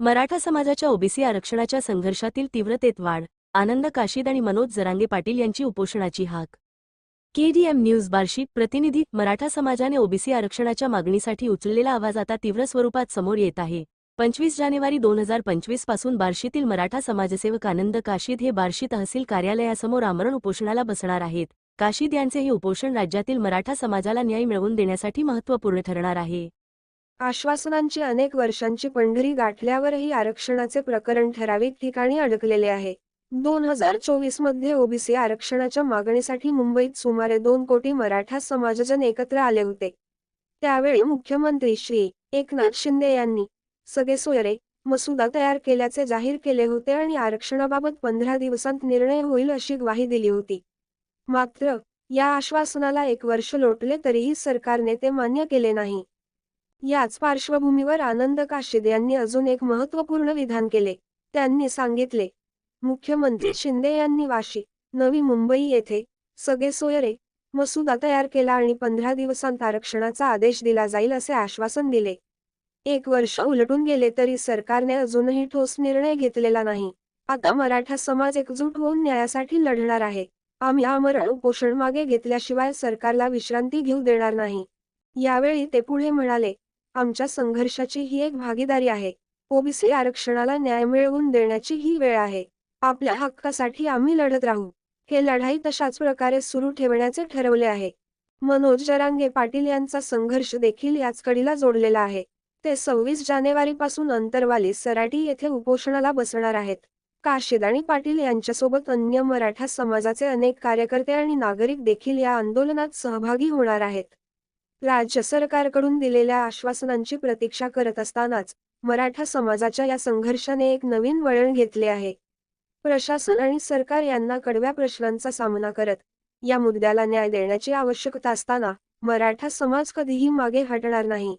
मराठा समाजाच्या ओबीसी आरक्षणाच्या संघर्षातील तीव्रतेत वाढ आनंद काशीद आणि मनोज जरांगे पाटील यांची उपोषणाची हाक. केडीएम न्यूज बार्शी प्रतिनिधी मराठा समाजाने ओबीसी आरक्षणाच्या मागणीसाठी उचललेला आवाज आता तीव्र स्वरूपात समोर येत आहे. पंचवीस जानेवारी दोन हजार पंचवीसपासून बार्शीतील मराठा समाजसेवक आनंद काशीद हे बार्शी तहसील कार्यालयासमोर आमरण उपोषणाला बसणार आहेत. काशीद यांचे हे उपोषण राज्यातील मराठा समाजाला न्याय मिळवून देण्यासाठी महत्त्वपूर्ण ठरणार आहे. आश्वासनांची अनेक वर्षांची पंढरी गाठल्यावरही आरक्षणाचे प्रकरण ठराविक ठिकाणी अडकलेले आहे. दोन हजार चोवीसमध्ये ओबीसी आरक्षणाच्या मागणीसाठी मुंबईत सुमारे दोन कोटी मराठा समाजजन एकत्र आले होते. त्यावेळी मुख्यमंत्री श्री एकनाथ शिंदे यांनी सगळे सोयरे मसुदा तयार केल्याचे जाहीर केले होते आणि आरक्षणाबाबत पंधरा दिवसांत निर्णय होईल अशी ग्वाही दिली होती. मात्र या आश्वासनाला एक वर्ष लोटले तरीही सरकारने ते मान्य केले नाही. याच पार्श्वभूमीवर आनंद काशीद यांनी अजून एक महत्त्वपूर्ण विधान केले. त्यांनी सांगितले मुख्यमंत्री शिंदे यांनी वाशी नवी मुंबई येथे सगळे सोयरे मसुदा तयार केला आणि पंधरा दिवसांत आरक्षणाचा आदेश दिला जाईल असे आश्वासन दिले. एक वर्ष उलटून गेले तरी सरकारने अजूनही ठोस निर्णय घेतलेला नाही. आता मराठा समाज एकजूट होऊन न्यायासाठी लढणार आहे. आम्ही आमरण उपोषण मागे घेतल्याशिवाय सरकारला विश्रांती घेऊ देणार नाही. यावेळी ते पुढे म्हणाले आमच्या संघर्षाची ही एक भागीदारी आहे. ओबीसी आरक्षणाला न्याय मिळवून देण्याची ही वेळ आहे. आपल्या हक्कासाठी आम्ही लढत राहू. हे लढाई तशाच प्रकारे सुरू ठेवण्याचे ठरवले आहे. मनोज जरांगे पाटील यांचा संघर्ष देखील याच कडीला जोडलेला आहे. ते सव्वीस जानेवारीपासून अंतरवाली सराटी येथे उपोषणाला बसणार आहेत. काशिदाणी पाटील यांच्यासोबत अन्य मराठा समाजाचे अनेक कार्यकर्ते आणि नागरिक देखील या आंदोलनात सहभागी होणार आहेत. राज्य सरकारकडून दिलेल्या आश्वासनांची प्रतीक्षा करत असतानाच मराठा समाजाच्या या संघर्षाने एक नवीन वळण घेतले आहे. प्रशासन आणि सरकार यांना कडव्या प्रश्नांचा सामना करत या मुद्द्याला न्याय देण्याची आवश्यकता असताना मराठा समाज कधीही मागे हटणार नाही.